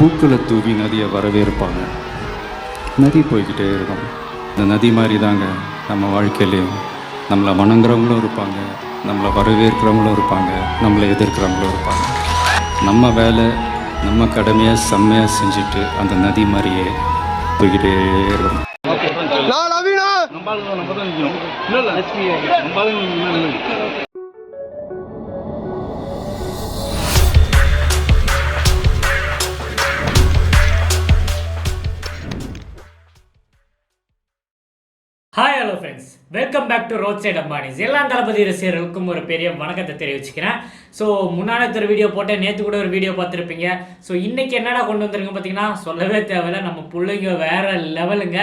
பூக்களை தூவி நதியை வரவேற்பாங்க. நதி போய்கிட்டே இருக்கும். இந்த நதி மாதிரி தாங்க நம்ம வாழ்க்கையிலையும் நம்மளை வணங்குறவங்களும் இருப்பாங்க. நம்மளை வரவேற்கிறவங்களும் இருப்பாங்க. நம்மளை எதிர்க்கிறவங்களும் இருப்பாங்க. நம்ம வேலை நம்ம கடமையை செம்மையாக செஞ்சுட்டு அந்த நதி மாதிரியே போய்கிட்டே இருக்கும். நான் friends welcome back to road side Ambanis எல்லா தளபதி ரசிகர்களுக்கும் ஒரு பெரிய வணக்கத்தை தெரிவிச்சுக்கிறேன். ஸோ முன்னாடி ஒரு வீடியோ போட்டேன். நேற்று கூட ஒரு வீடியோ பார்த்துருப்பீங்க. ஸோ இன்னைக்கு என்னடா கொண்டு வந்திருங்க பார்த்தீங்கன்னா சொல்லவே தேவையில்ல. நம்ம பிள்ளைங்க வேற லெவலுங்க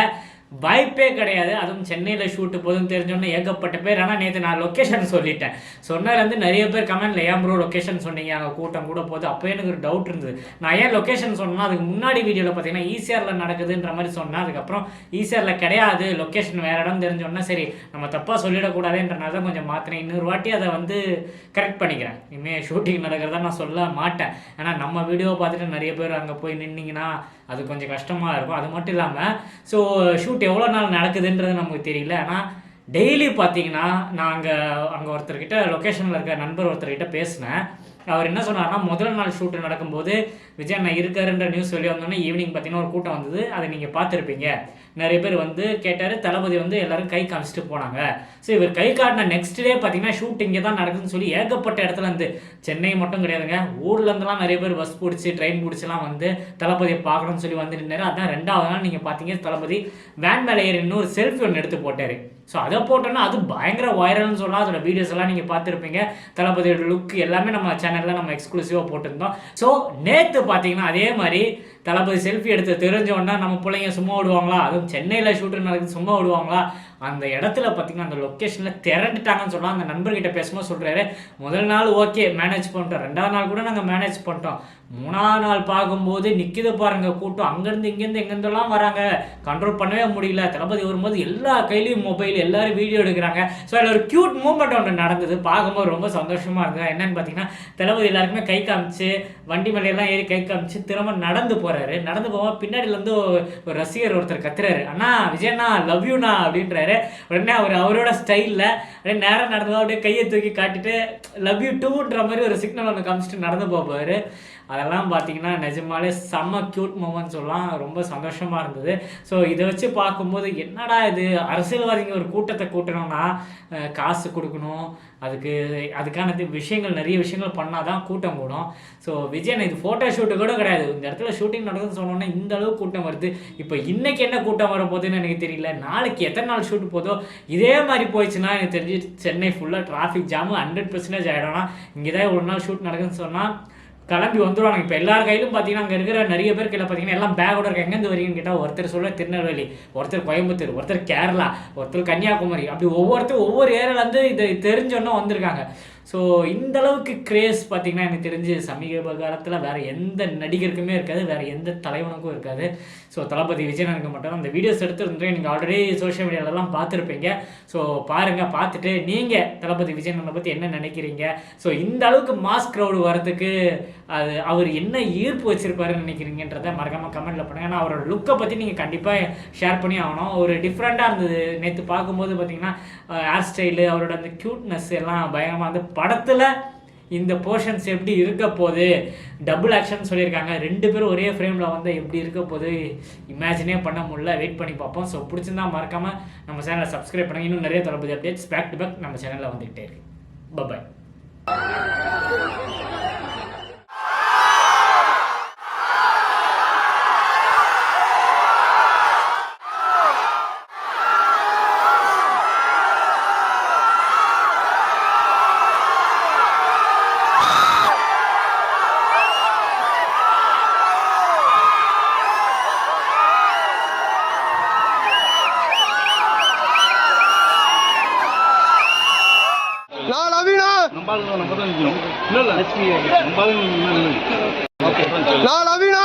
வாய்ப்பே கிடையாது. அதுவும் சென்னையில் ஷூட்டு போதும் தெரிஞ்சோன்னே ஏகப்பட்ட பேர். ஆனால் நேற்று நான் லொக்கேஷன் சொல்லிட்டேன். சொன்னார் வந்து நிறைய பேர் கமெண்ட்ல ஏன் ப்ரோ லொக்கேஷன் சொன்னீங்க? அங்கே கூட்டம் கூட போகுது. அப்போ எனக்கு ஒரு டவுட் இருந்தது. நான் ஏன் லொக்கேஷன் சொன்னால் அதுக்கு முன்னாடி வீடியோவில் பார்த்தீங்கன்னா ஈசிஆரில் நடக்குதுன்ற மாதிரி சொன்னேன். அதுக்கப்புறம் ஈசிஆரில் கிடையாது. லொக்கேஷன் வேற இடம் தெரிஞ்சோன்னா சரி நம்ம தப்பாக சொல்லிடக்கூடாதுன்றனால தான் கொஞ்சம் மாற்றினேன் இன்னொரு வாட்டி அதை வந்து கரெக்ட் பண்ணிக்கிறேன். இனிமேல் ஷூட்டிங் நடக்கிறதா நான் சொல்ல மாட்டேன். ஏன்னா நம்ம வீடியோவை பார்த்துட்டு நிறைய பேர் அங்கே போய் நின்னீங்கன்னா அது கொஞ்சம் கஷ்டமாக இருக்கும். அது மட்டும் இல்லாமல் ஸோ ஷூட் எவ்வளோ நாள் நடக்குதுன்றது நமக்கு தெரியல. ஆனால் டெய்லி பார்த்தீங்கன்னா நான் அங்கே அங்கே ஒருத்தர்கிட்ட லொக்கேஷனில் இருக்க நண்பர் ஒருத்தர்கிட்ட பேசினேன். அவர் என்ன சொன்னார்னா முதல் நாள் ஷூட்டு நடக்கும்போது விஜய் அண்ணா இருக்காருன்ற நியூஸ் வெளியே வந்தோடனே ஈவினிங் பார்த்தீங்கன்னா ஒரு கூட்டம் வந்தது. அதை நீங்கள் பார்த்துருப்பீங்க. நிறைய பேர் வந்து கேட்டார் தளபதி வந்து எல்லாரும் கை காமிச்சிட்டு போனாங்க. ஸோ இவர் கை காட்டின நெக்ஸ்ட் டே பார்த்தீங்கன்னா ஷூட் இங்கே தான் நடக்குதுன்னு சொல்லி ஏகப்பட்ட இடத்துல இருந்து சென்னை மட்டும் கிடையாதுங்க ஊர்லேருந்துலாம் நிறைய பேர் பஸ் பிடிச்சி ட்ரெயின் பிடிச்சலாம் வந்து தளபதியை பார்க்கணும்னு சொல்லி வந்து நின்னாரு அதான் ரெண்டாவது நாள் நீங்கள் பார்த்தீங்க தளபதி வேன் மேலே ஏறி இன்னொரு செல்ஃபி ஒன்று எடுத்து போட்டார். ஸோ அதை போட்டோன்னா அது பயங்கர வைரல்னு சொல்லலாம் அதோட வீடியோஸ் எல்லாம் நீங்கள் பார்த்துருப்பீங்க. தளபதியோட லுக் எல்லாமே நம்ம சேனலில் நம்ம எக்ஸ்க்ளூசிவாக போட்டிருந்தோம். ஸோ நேற்று பார்த்தீங்கன்னா அதே மாதிரி தளபதி செல்ஃபி எடுத்து தெரிஞ்சோன்னா நம்ம பிள்ளைங்க சும்மா விடுவாங்களா? அதுவும் சென்னையில் ஷூட்டிங் நடக்குது சும்மா விடுவாங்களா? அந்த இடத்துல பார்த்தீங்கன்னா அந்த லொக்கேஷனில் திரண்டுட்டாங்கன்னு சொல்லலாம் அந்த நண்பர்கிட்ட பேசும்போது சொல்கிறாரு முதல் நாள் ஓகே மேனேஜ் பண்ணிட்டோம். ரெண்டாவது நாள் கூட நாங்கள் மேனேஜ் பண்ணிட்டோம். மூணாவது நாள் பார்க்கும்போது நிற்கிது பாருங்க கூட்டம். அங்கேருந்து இங்கேருந்து எங்கேருந்தெல்லாம் வராங்க? கண்ட்ரோல் பண்ணவே முடியல. தளபதி வரும்போது எல்லா கையிலையும் மொபைல் எல்லாரும் வீடியோ எடுக்கிறாங்க. ஸோ அதில் ஒரு க்யூட் மூமெண்ட் ஒன்று நடந்தது. பார்க்கும்போது ரொம்ப சந்தோஷமாக இருந்தது. என்னென்னு பார்த்தீங்கன்னா தளபதி எல்லாருக்குமே கை காமிச்சு வண்டி மலையெல்லாம் ஏறி கை காமிச்சு திரும்ப நடந்து போகிறாரு நடந்து போவோம் பின்னாடியிலேருந்து ஒரு ரசிகர் ஒருத்தர் கத்துறாரு. அண்ணா விஜயண்ணா லவ் யூண்ணா அப்படின்றாரு. உடனே அவர் அவரோட ஸ்டைலில் அப்படியே நேரம் நடந்து அப்படியே கையை தூக்கி காட்டிட்டு லவ் யூ டூன்ற மாதிரி ஒரு சிக்னல் ஒன்று காமிச்சிட்டு நடந்து போவார் அதெல்லாம் பார்த்தீங்கன்னா நிஜமாலே செம்ம க்யூட் மூமெண்ட் சொல்லலாம் ரொம்ப சந்தோஷமாக இருந்தது. ஸோ இதை வச்சு பார்க்கும்போது என்னடா இது? அரசியல்வாதிங்க ஒரு கூட்டத்தை கூட்டணும்னா காசு கொடுக்கணும். அதுக்கு அதுக்கான விஷயங்கள் நிறைய விஷயங்கள் பண்ணால் தான் கூட்டம் கூடும். ஸோ விஜயன் இது ஃபோட்டோ ஷூட்டு கூட கிடையாது. இந்த இடத்துல ஷூட்டிங் நடக்குதுன்னு சொன்னோன்னா இந்த கூட்டம் வருது. இப்போ இன்றைக்கி என்ன கூட்டம் வர போகுதுன்னு எனக்கு தெரியல. நாளைக்கு எத்தனை நாள் ஷூட் போதோ இதே மாதிரி போயிடுச்சுன்னா எனக்கு தெரிஞ்சு சென்னை ஃபுல்லாக டிராஃபிக் ஜாமு ஹண்ட்ரட் பர்சன்டேஜ் ஆகிடும்னா இங்கே தான் ஒரு நாள் ஷூட் நடக்குதுன்னு சொன்னால் கிளம்பி வந்துடுவாங்க இப்போ எல்லார் கையிலும் பார்த்தீங்கன்னா அங்கே இருக்கிற நிறைய பேர் கையில் பார்த்தீங்கன்னா எல்லாம் பேக்கோட இருக்க எங்கேருந்து வரீங்கன்னு கேட்டால் ஒருத்தர் சொல்ல திருநெல்வேலி ஒருத்தர் கோயம்புத்தூர் ஒருத்தர் கேரளா ஒருத்தர் கன்னியாகுமரி அப்படி ஒவ்வொருத்தர் ஒவ்வொரு ஏரியாலேருந்து இதை தெரிஞ்சோன்னே வந்திருக்காங்க. ஸோ இந்த அளவுக்கு கிரேஸ் பார்த்தீங்கன்னா எனக்கு தெரிஞ்சு சமீப காலத்தில் வேறு எந்த நடிகருக்குமே இருக்காது வேறு எந்த தலைவனுக்கும் இருக்காது. ஸோ தளபதி விஜயனுக்கு மட்டும் அந்த வீடியோஸ் எடுத்துருந்தேன். நீங்கள் ஆல்ரெடி சோஷியல் மீடியாலலாம் பார்த்துருப்பீங்க. ஸோ பாருங்கள் பார்த்துட்டு நீங்கள் தளபதி விஜயனை பற்றி என்ன நினைக்கிறீங்க? ஸோ இந்த அளவுக்கு மாஸ் க்ரௌடு வரதுக்கு அது அவர் என்ன ஈர்ப்பு வச்சிருப்பாருன்னு நினைக்கிறீங்கன்றதை மறக்காமல் கமெண்ட்டில் பண்ணுங்கள் ஏன்னா அவரோட லுக்கை பற்றி நீங்கள் கண்டிப்பாக ஷேர் பண்ணி ஆகணும். ஒரு டிஃப்ரெண்ட்டாக இருந்தது. நேற்று பார்க்கும்போது பார்த்தீங்கன்னா ஹேர் ஸ்டைலு அவரோட அந்த க்யூட்னஸ் எல்லாம் பயங்கரமாக வந்து படத்தில் இந்த போர்ஷன்ஸ் எப்படி இருக்க போகுது டபுள் ஆக்ஷன் சொல்லியிருக்காங்க. ரெண்டு பேரும் ஒரே ஃப்ரேமில் வந்து எப்படி இருக்க போகுது இமேஜினே பண்ண முடியல. வெயிட் பண்ணி பார்ப்போம். ஸோ பிடிச்சிருந்தா மறக்காமல் நம்ம சேனலை சப்ஸ்கிரைப் பண்ணுங்கள் இன்னும் நிறைய Thalapathy updates back to back நம்ம சேனலில் வந்துகிட்டே இருக்கு. பபாய் நான் நவீனா